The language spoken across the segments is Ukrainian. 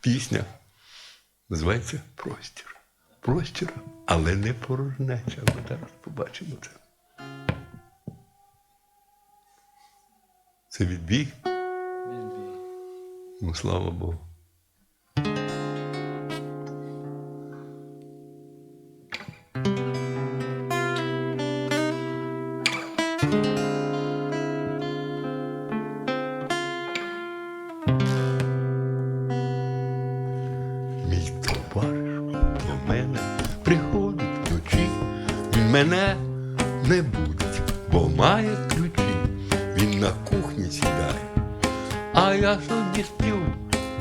пісня називається Простір. Простір, але не порожнеча. Ми зараз побачимо це. Це відбій. Ну, слава Богу. Мій товариш до мене приходить вночі. Він мене не будить, бо має ключі. Він на кухні сідає, а я собі сплю.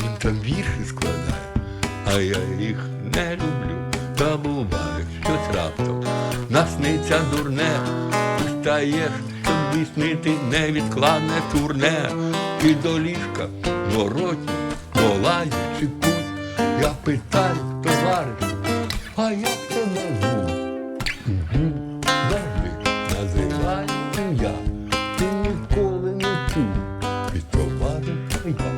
Він там вірші складає, а я їх не люблю. Та буває щось раптом насниться дурне, встаєш, щоб здійснити невідкладне турне. І до ліжка вороті, долаючи путь. Я питаю, товаришу, а як тебе звуть? Він завжди називає ім'я, ти ніколи не чув. Від товариша я,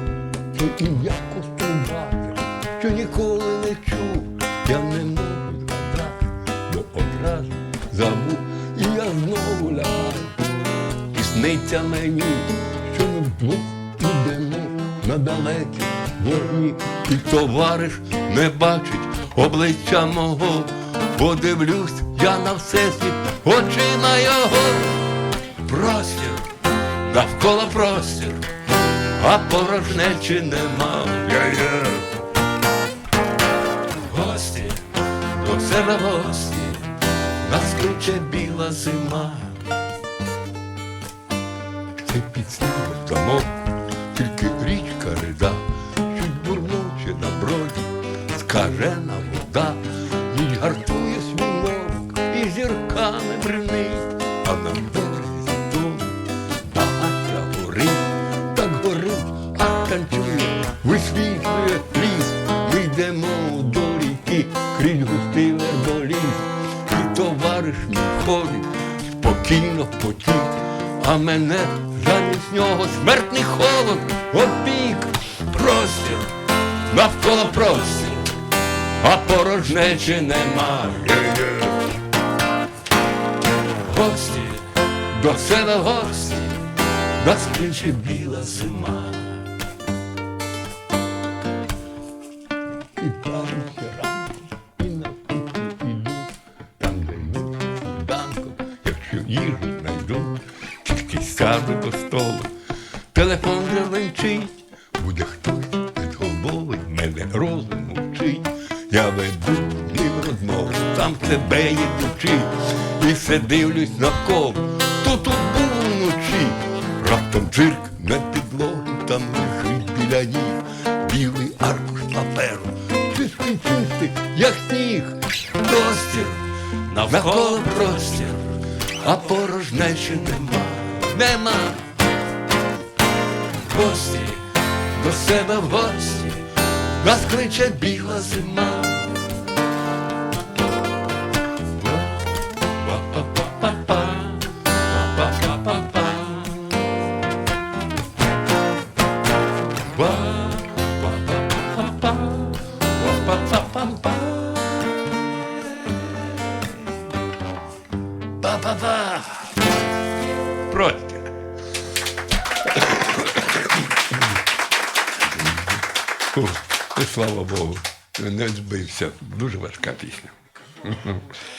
це ім'я кострубати, що ніколи не чув. Я не можу згадати, бо одразу забув, і я знову лягаю. І сниться мені, що ми вдвох ідемо на далекі вогні, і товариш не бачить обличчя мого, подивлюсь я на всесвіт очима його. Простір, навколо простір, а порожнечі нема. Гості, до себе гості, нас кличе біла зима. Це під снігом замок, тільки річка рида, чуть бурноче на броді, скажена вода, ніч гартує свінок і зірками бринить, а на березі дому багаття горить, так горить, а танцює, висвітлює ліс. Ми йдемо до ріки, крізь густий верболіс, і товариш мій ходить, спокійно потік, а мене замість нього смертний холод опік, простір, навколо простір, а порожнечі нема. Є-є. Гості, до себе гості, нас кличе біла зима. І правиться ранком, і на кухню іду, там, де сніданком, якщо їжу знайду, тільки сяду до столу, телефон вже ленчить, буде хтось підголовий, мене розум вчить. Я веду ним розмову, сам себе ідучи, і все дивлюсь навколо, хто тут був вночі. Раптом чирк на підлогу, там лежить біля ніг, білий аркуш паперу, чистий, чистий, як сніг. Простір, навколо простір, а порожнечі нема, нема. Гості, до себе в гості, нас кличе біла зима. Па-па-па-па-па, па-па-па-па-па. Па-па-па-па-па, Слава Богу, не збився. Дуже важка пісня.